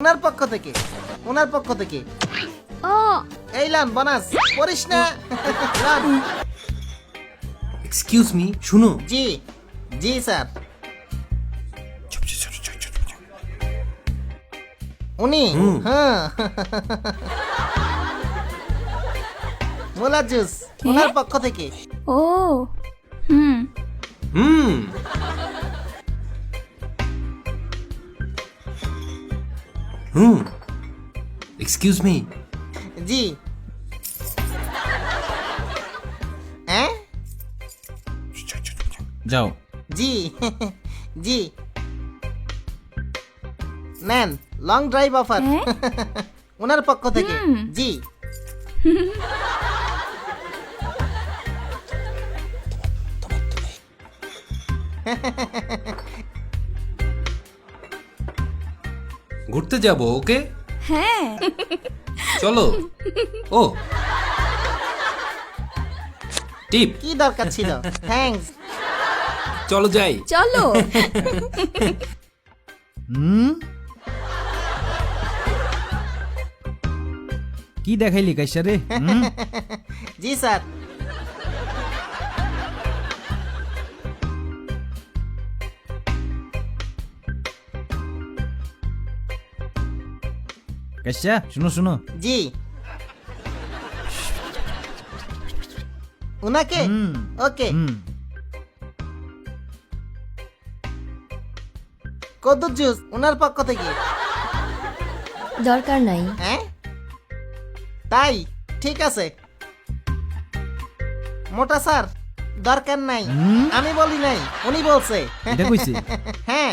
ওনার পক্ষ থেকে ওনার পক্ষ থেকে। ও। এই লান বোনাস করিস না। লান এক্সকিউজ মি শুনো। জি জি স্যার। উনি? হুম। হ্যাঁ। মোলা জুস ওনার পক্ষ থেকে। ও হুম। হুম। হুম। এক্সকিউজ মি জি। হ্যাঁ? যাও। জি। জি। নেন লং ড্রাইভ অফার? ওনার পক্ষ থেকে। জি। ঘুরতে যাব ওকে? হ্যাঁ। চলো। ও। টিপ। কি দরকার ছিল? থ্যাঙ্কস চলো যাই। চলো। হুম? কি দেখাইলি কাইসা রে? জি স্যার। কাইসা শুনো শুনো জি উনাকে হুম ওকে হুম কদ্দুর জুস ওনার পক্ষ থেকে দরকার নাই। হ্যাঁ তাই ঠিক আছে। মোটা স্যার দরকার নাই। হুম? আমি বলি নাই উনি বলছে। এটা কইছে? হ্যাঁ।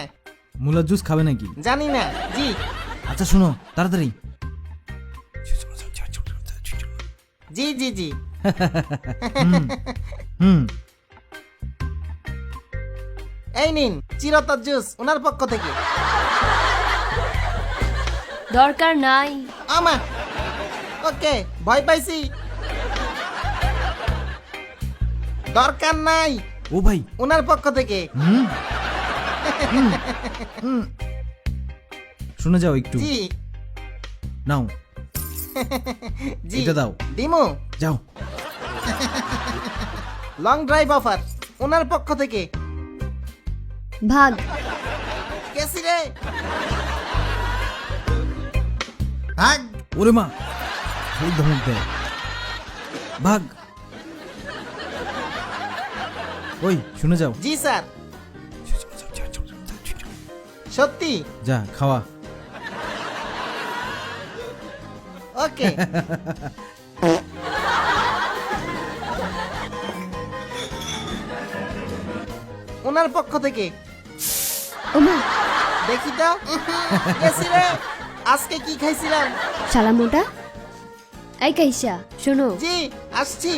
মুলার জুস খাবে নাকি? জানি না জি। আচ্ছা শুনো তাড়াতাড়ি। জি জি জি। হুম এই নিন চিরতর জুস ওনার পক্ষ থেকে। দরকার নাই। আমা ওকে ভয় পাইছি। দরকার নাই। ও ভাই। ওনার পক্ষ থেকে। হুম হুম, হুম। শুনে যাও একটু। জি। নাও। জি। এটা দাও। দিমু যাও। লং ড্রাইভ অফার ওনার পক্ষ থেকে। ভাগ। কেসি রে। ভাগ। ওরে মা। খালি ধমক দেয় ভাগ। ওই শুনে যাও। জি স্যার। সত্যি? যা খাওয়া। ওকে ওনার পক্ষ থেকে। দেখি তো। রে আজকে কি খাইছিলাম? শালা মোটা। এই কাইসা শোনো। জি আসছি।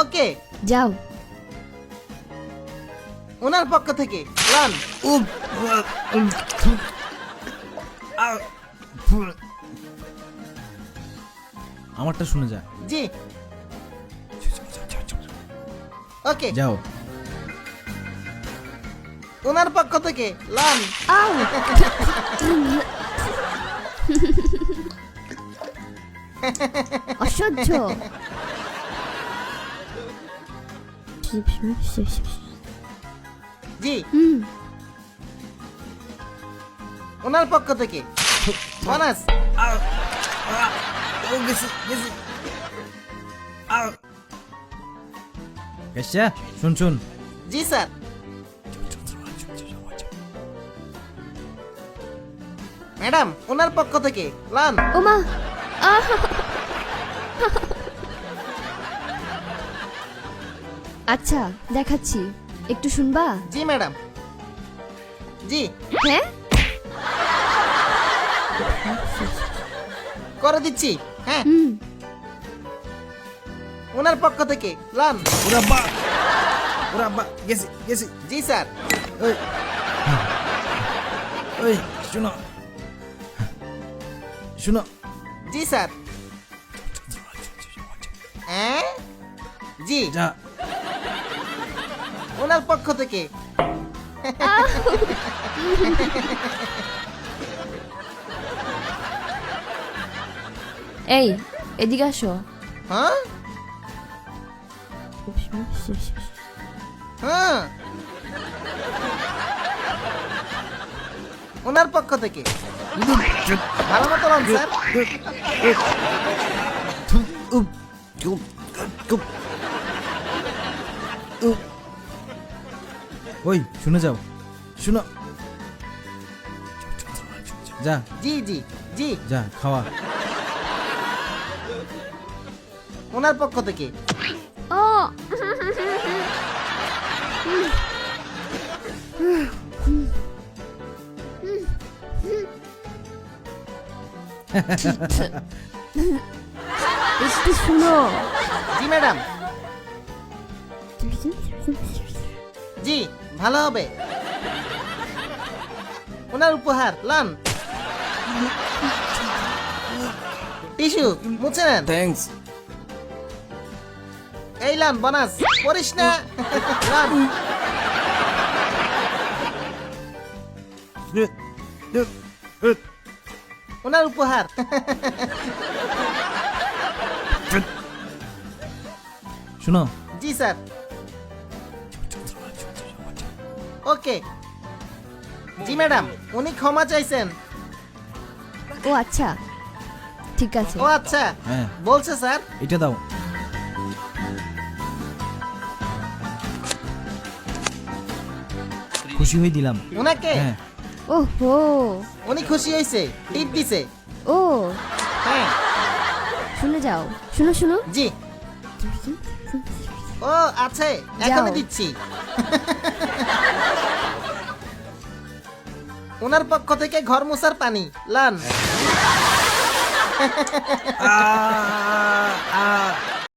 ওকে। যাও। ওনার পক্ষ থেকে লান আমারটা শুনে যা। জি। ওকে। যাও। ওনার পক্ষ থেকে লান অসহ্য। জি। হুম। ওনার পক্ষ থেকে। বোনাস কাইসা শুন শুন। জি স্যার। ম্যাডাম ওনার পক্ষ থেকে লান। ওমা। আচ্ছা দেখাচ্ছি। একটু শুনবা? জি ম্যাডাম। জি। হ্যাঁ? করে দিচ্ছি হ্যাঁ। ওনার পক্ষ থেকে লান ওরা বা ওরা বা গেছি গেছি। জি স্যার। ওই ওই শুনো। শুনো। জি স্যার। হ্যাঁ? জি। যা। ওনার পক্ষ থেকে। এই এদিকে আসো। হ্যাঁ? হ্যাঁ। ওনার পক্ষ থেকে। ভালো মতো লন স্যার। ওই শুনে যাও। শুনো। যা। জি জি জি। যা খাওয়া। ওনার পক্ষ থেকে। ও। একটু শুনো। জি ম্যাডাম। জি ভালো হবে। ওনার উপহার লান। টিস্যু মুছে নেন। থ্যাঙ্কস এই লান বোনাস। করিস না। লান ওনার উপহার। শুনো। জি স্যার। ওকে। জি ম্যাডাম উনি ক্ষমা চাইছেন। ও আচ্ছা। ঠিক আছে। ও আচ্ছা। হ্যাঁ। বলছে স্যার। এটা দাও। খুশি হয়ে দিলাম। ওনাকে? হ্যাঁ। ও উনি খুশি হয়েছে টিপ দিছে। ও। হ্যাঁ। শুনে যাও। শুনো শুনো। জি। ও আছে। এখনই দিচ্ছি। ওনার পক্ষ থেকে ঘর মোছার পানি। লান। আহ!